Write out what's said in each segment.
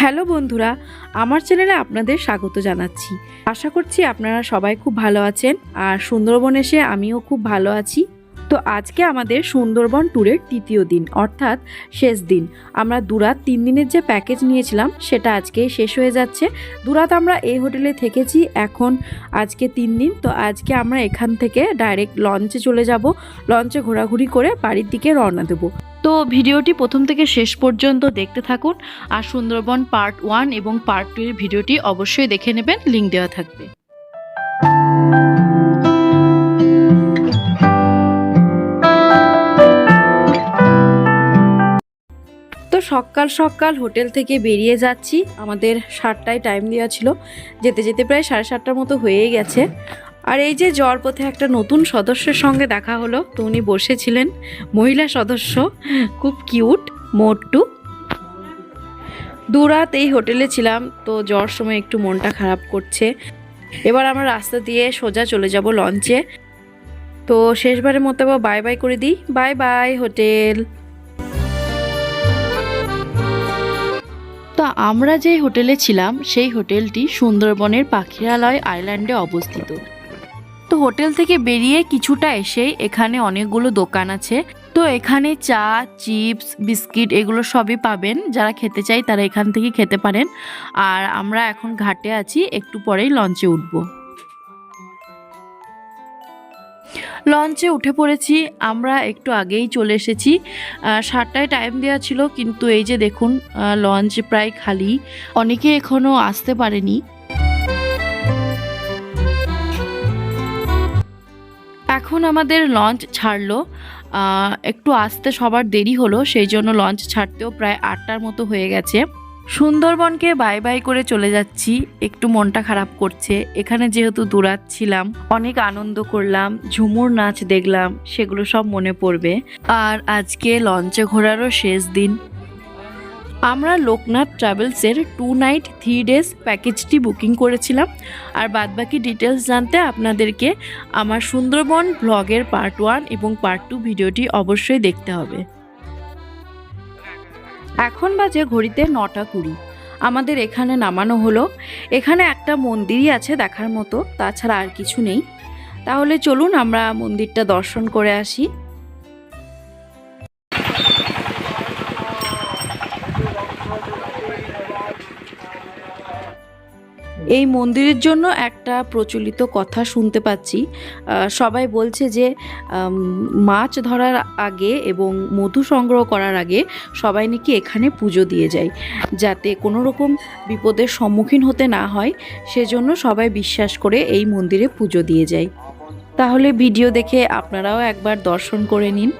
Hello বন্ধুরা, আমার চ্যানেলে আপনাদের স্বাগত জানাচ্ছি। আশা করছি আপনারা সবাই খুব ভালো আছেন আর সুন্দরবন এসে আমিও খুব ভালো আছি। তো আজকে আমাদের সুন্দরবন ট্যুরের তৃতীয় দিন, অর্থাৎ শেষ দিন। আমরা দুরাত তিন দিনের যে প্যাকেজ নিয়েছিলাম, সেটা আজকে শেষ হয়ে যাচ্ছে। দুরাত আমরা এই হোটেলে থেকেছি, এখন আজকে তিন দিন। তো আজকে আমরা এখান থেকে ডাইরেক্ট লঞ্চে চলে যাব। লঞ্চে ঘোরাঘুরি করে বাড়ির দিকে রওনা দেবো। তো ভিডিওটি প্রথম থেকে শেষ পর্যন্ত দেখতে থাকুন আর সুন্দরবন পার্ট ওয়ান এবং পার্ট টু এর ভিডিওটি অবশ্যই দেখে নেবেন লিঙ্ক দেওয়া থাকবে। তো সকাল সকাল হোটেল থেকে বেরিয়ে যাচ্ছি। আমাদের সাতটায় টাইম দেওয়া ছিল। যেতে যেতে প্রায় সাড়ে সাতটার মতো হয়েই গেছে। আর এই যে জ্বর পথে একটা নতুন সদস্যের সঙ্গে দেখা হলো, তো উনি বসেছিলেন, মহিলা সদস্য, খুব কিউট মোট্টু দুরাত এই হোটেলে ছিলাম, তো জ্বর সময় একটু মনটা খারাপ করছে। এবার আমরা রাস্তা দিয়ে সোজা চলে যাব লঞ্চে। তো শেষবারের মতো বাই বাই করে দিই। Bye bye hotel. তো আমরা যে হোটেলে ছিলাম, সেই হোটেলটি সুন্দরবনের পাখিরালয় আইল্যান্ডে অবস্থিত। তো হোটেল থেকে বেরিয়ে কিছুটা এসে এখানে অনেকগুলো দোকান আছে। তো এখানে চা, চিপস, বিস্কিট এগুলো সবই পাবেন। যারা খেতে চাই তারা এখান থেকে খেতে পারেন। আর আমরা এখন ঘাটে আছি, একটু পরেই লঞ্চে উঠব। লঞ্চে উঠে পড়েছি। আমরা একটু আগেই চলে এসেছি। সাতটায় টাইম দেওয়া ছিল, কিন্তু এই যে দেখুন লঞ্চ প্রায় খালি। অনেকে এখনও আসতে পারেনি। এখন আমাদের লঞ্চ ছাড়লো একটু আসতে সবার দেরি হলো, সেই জন্য লঞ্চ ছাড়তেও প্রায় আটটার মতো হয়ে গেছে। সুন্দরবনকে বাই বাই করে চলে যাচ্ছি, একটু মনটা খারাপ করছে। এখানে যেহেতু দূরাত ছিলাম অনেক আনন্দ করলাম, ঝুমুর নাচ দেখলাম, সেগুলো সব মনে পড়বে। আর আজকে লঞ্চে ঘোরারও শেষ দিন। আমরা লোকনাথ ট্রাভেলসের টু নাইট, থ্রি ডেজ প্যাকেজটি বুকিং করেছিলাম। আর বাদবাকি ডিটেলস জানতে আপনাদেরকে আমার সুন্দরবন ব্লগের পার্ট ওয়ান এবং পার্ট টু ভিডিওটি অবশ্যই দেখতে হবে। এখন বাজে ঘড়িতে নটা কুড়ি। আমাদের এখানে নামানো হলো। এখানে একটা মন্দিরই আছে দেখার মতো, তাছাড়া আর কিছু নেই। তাহলে চলুন আমরা মন্দিরটা দর্শন করে আসি। এই মন্দিরের জন্য একটা প্রচলিত কথা শুনতে পাচ্ছি। সবাই বলছে যে মাছ ধরার আগে এবং মধু সংগ্রহ করার আগে সবাই নাকি এখানে পুজো দিয়ে যায়, যাতে কোনো রকম বিপদের সম্মুখীন হতে না হয়। সেজন্য সবাই বিশ্বাস করে এই মন্দিরে পুজো দিয়ে যায়। তাহলে ভিডিও দেখে আপনারাও একবার দর্শন করে নিন।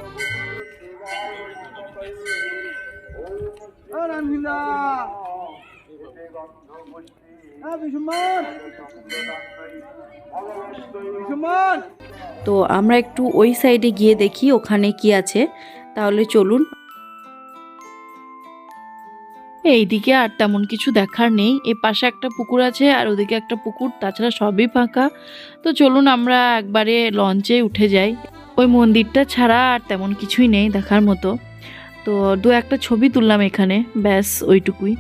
তো আমরা একটু ওই সাইডে গিয়ে দেখি ওখানে কি আছে। তাহলে চলুন। এইদিকে আর তেমন কিছু দেখার নেই। এ পাশে একটা পুকুর আছে আর ওদিকে একটা পুকুর তাছাড়া সবই ফাঁকা। তো চলুন আমরা একবারে লঞ্চে উঠে যাই। ওই মন্দিরটা ছাড়া আর তেমন কিছুই নেই দেখার মতো। তো দু একটা ছবি তুললাম এখানে ব্যাস ওইটুকুই।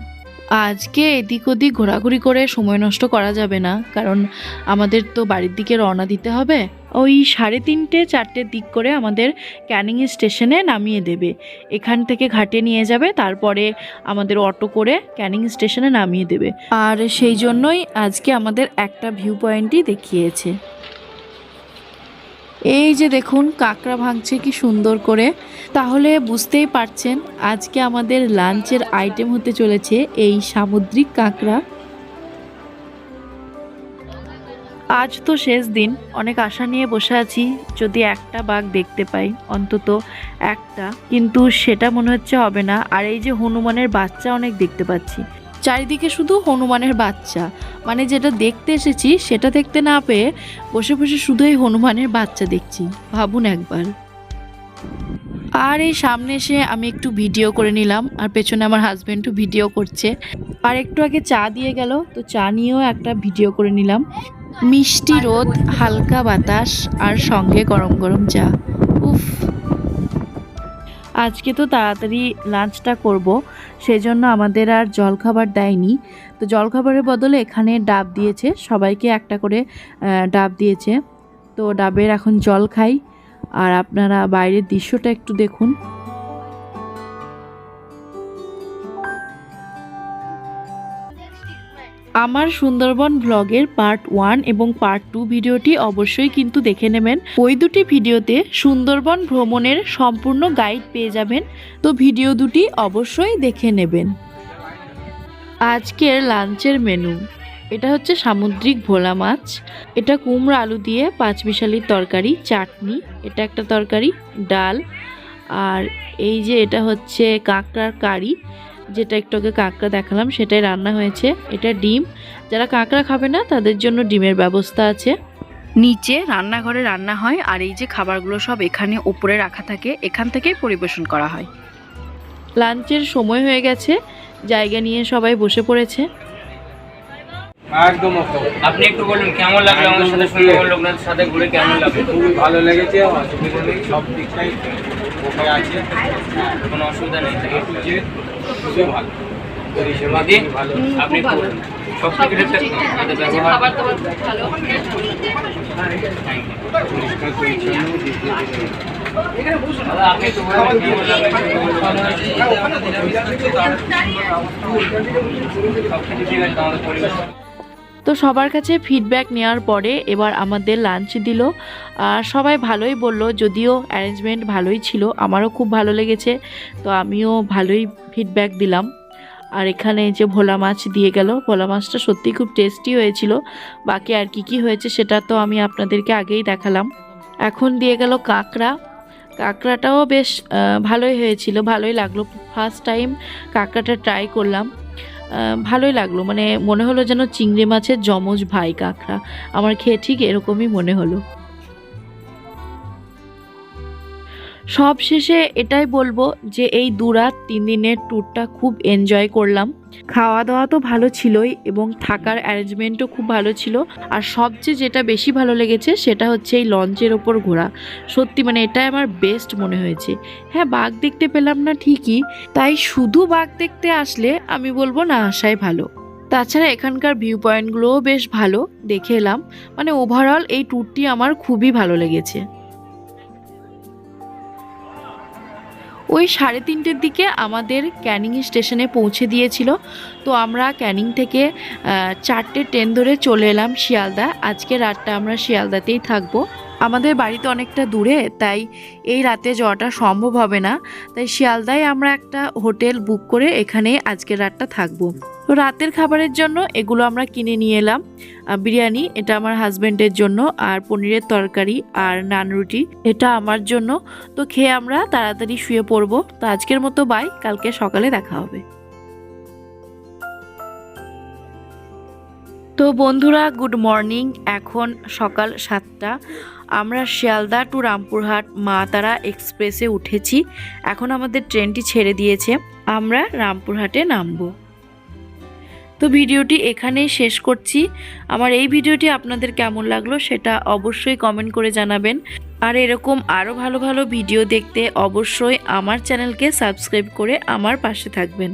আজকে এদিক ওদিক ঘোরাঘুরি করে সময় নষ্ট করা যাবে না, কারণ আমাদের তো বাড়ির দিকে রওনা দিতে হবে। ওই সাড়ে তিনটে, চারটের দিক করে আমাদের ক্যানিং স্টেশনে নামিয়ে দেবে। এখান থেকে ঘাটে নিয়ে যাবে, তারপরে আমাদের অটো করে ক্যানিং স্টেশনে নামিয়ে দেবে। আর সেই জন্যই আজকে আমাদের একটা ভিউ পয়েন্টই দেখিয়েছে। এই যে দেখুন, কাঁকড়া ভাঙছে কি সুন্দর করে। তাহলে বুঝতেই পারছেন, আজকে আমাদের লাঞ্চের আইটেম হতে চলেছে এই সামুদ্রিক কাঁকড়া। আজ তো শেষ দিন, অনেক আশা নিয়ে বসে আছি, যদি একটা বাঘ দেখতে পাই, অন্তত একটা। কিন্তু সেটা মনে হচ্ছে হবে না, আর এই যে হনুমানের বাচ্চা অনেক দেখতে পাচ্ছি। চারিদিকে শুধু হনুমানের বাচ্চা। মানে যেটা দেখতে এসেছি, সেটা দেখতে না পেয়ে বসে বসে শুধু এই হনুমানের বাচ্চা দেখছি। ভাবুন একবার। আর এই সামনে এসে আমি একটু ভিডিও করে নিলাম, আর পেছনে আমার হাজব্যান্ডও ভিডিও করছে। আর একটু আগে চা দিয়ে গেল, তো চা নিয়েও একটা ভিডিও করে নিলাম। মিষ্টি রোদ, হালকা বাতাস, আর সঙ্গে গরম গরম চা। আজকে তো তাড়াতাড়ি লাঞ্চটা করব সেই জন্য আমাদের আর জলখাবার দেয়নি। তো জলখাবারের বদলে এখানে ডাব দিয়েছে, সবাইকে একটা করে ডাব দিয়েছে। তো ডাবের এখন জল খাই। আর আপনারা বাইরের দৃশ্যটা একটু দেখুন। আমার সুন্দরবন ব্লগের পার্ট ওয়ান এবং পার্ট টু ভিডিওটি অবশ্যই কিন্তু দেখে নেবেন। ওই দুটি ভিডিওতে সুন্দরবন ভ্রমণের সম্পূর্ণ গাইড পেয়ে যাবেন, তো ভিডিও দুটি অবশ্যই দেখে নেবেন। আজকের লাঞ্চের মেনু এটা হচ্ছে সামুদ্রিক ভোলা মাছ। এটা কুমড়ো আলু দিয়ে পাঁচমিশালির তরকারি, চাটনি, এটা একটা তরকারি, ডাল। আর এই যে এটা হচ্ছে কাঁকড়ার কারি। যেটা একটু আগে কাঁকড়া দেখালাম সেটাই রান্না হয়েছে। এটা ডিম। যারা কাঁকড়া খাবে না তাদের জন্য ডিমের ব্যবস্থা আছে। নিচে রান্নাঘরে রান্না হয় আর এই যে খাবারগুলো সব এখানে ওপরে রাখা থাকে এখান থেকেই পরিবেশন করা হয়। লাঞ্চের সময় হয়ে গেছে। জায়গা নিয়ে সবাই বসে পড়েছে। একদম আপনি একটু বলুন কেমন লাগল আমাদের সাথে সুন্দরবন লোকনাথের সাথে ঘুরে কেমন লাগল? খুবই ভালো লেগেছে সব দিকটাই আছে। কোনো অসুবিধা নেই। খুবই ভালো। পরিষেবা দিদি আপনি একটু সব থেকে আমাদের ব্যবহার পরিষ্কার পরিচ্ছন্ন দিয়ে আপনি লাগল সব কিছু ঠিক আছে আমাদের পরিবেশ তো সবার কাছে ফিডব্যাক নেওয়ার পরে এবার আমাদের লাঞ্চ দিল। আর সবাই ভালোই বলল, যদিও অ্যারেঞ্জমেন্ট ভালোই ছিল, আমারও খুব ভালো লেগেছে, তো আমিও ভালোই ফিডব্যাক দিলাম। আর এখানে যে ভোলা মাছ দিয়ে গেল, ভোলা মাছটা সত্যি খুব টেস্টি হয়েছিল। বাকি আর কি কি হয়েছে সেটা তো আমি আপনাদেরকে আগেই দেখালাম। এখন দিয়ে গেল কাঁকড়া। কাঁকড়াটাও বেশ ভালোই হয়েছিল, ভালোই লাগল। ফার্স্ট টাইম কাঁকড়াটা ট্রাই করলাম। ভালোই লাগল। মানে মনে হলো যেন চিংড়ি মাছের যমজ ভাই কাঁকড়া। আমার খেয়ে ঠিক এরকমই মনে হলো। সব শেষে এটাই বলব যে এই দু রাত তিন দিনের ট্যুরটা খুব এনজয় করলাম। খাওয়া দাওয়া তো ভালো ছিলই এবং থাকার অ্যারেঞ্জমেন্টও খুব ভালো ছিল। আর সবচেয়ে যেটা বেশি ভালো লেগেছে সেটা হচ্ছে এই লঞ্চের ওপর ঘোরা। সত্যি মানে এটাই আমার বেস্ট মনে হয়েছে। হ্যাঁ বাঘ দেখতে পেলাম না ঠিকই, তাই শুধু বাঘ দেখতে আসলে আমি বলব না আসাই ভালো। তাছাড়া এখানকার ভিউ পয়েন্টগুলোও বেশ ভালো, দেখে এলাম। মানে ওভারঅল এই ট্যুরটি আমার খুবই ভালো লেগেছে। ওই সাড়ে তিনটের দিকে আমাদের ক্যানিং স্টেশনে পৌঁছে দিয়েছিল। তো আমরা ক্যানিং থেকে চারটে ট্রেন ধরে চলে এলাম শিয়ালদা। আজকে রাতটা আমরা শিয়ালদাতেই থাকব। আমাদের বাড়িতে অনেকটা দূরে, তাই এই রাতে যাওয়াটা সম্ভব হবে না। তাই শিয়ালদায় আমরা একটা হোটেল বুক করে এখানে আজকের রাতটা থাকব। তো রাতের খাবারের জন্য এগুলো আমরা কিনে নিয়ে এলাম। বিরিয়ানি, এটা আমার হাজবেন্ডের জন্য, আর পনিরের তরকারি, আর নান রুটি, এটা আমার জন্য। তো খেয়ে আমরা তাড়াতাড়ি শুয়ে পড়ব। তো আজকের মতো বাই, কালকে সকালে দেখা হবে। তো বন্ধুরা, গুড মর্নিং। এখন সকাল সাতটা। আমরা শিয়ালদা টু রামপুরহাট মা তারা এক্সপ্রেসে উঠেছি। এখন আমাদের ট্রেনটি ছেড়ে দিয়েছে। আমরা রামপুরহাটে নামবো। তো ভিডিওটি এখানেই শেষ করছি। আমার এই ভিডিওটি আপনাদের কেমন লাগল সেটা অবশ্যই কমেন্ট করে জানাবেন। আর এরকম আরও ভালো ভালো ভিডিও দেখতে অবশ্যই আমার চ্যানেলকে সাবস্ক্রাইব করে আমার পাশে থাকবেন।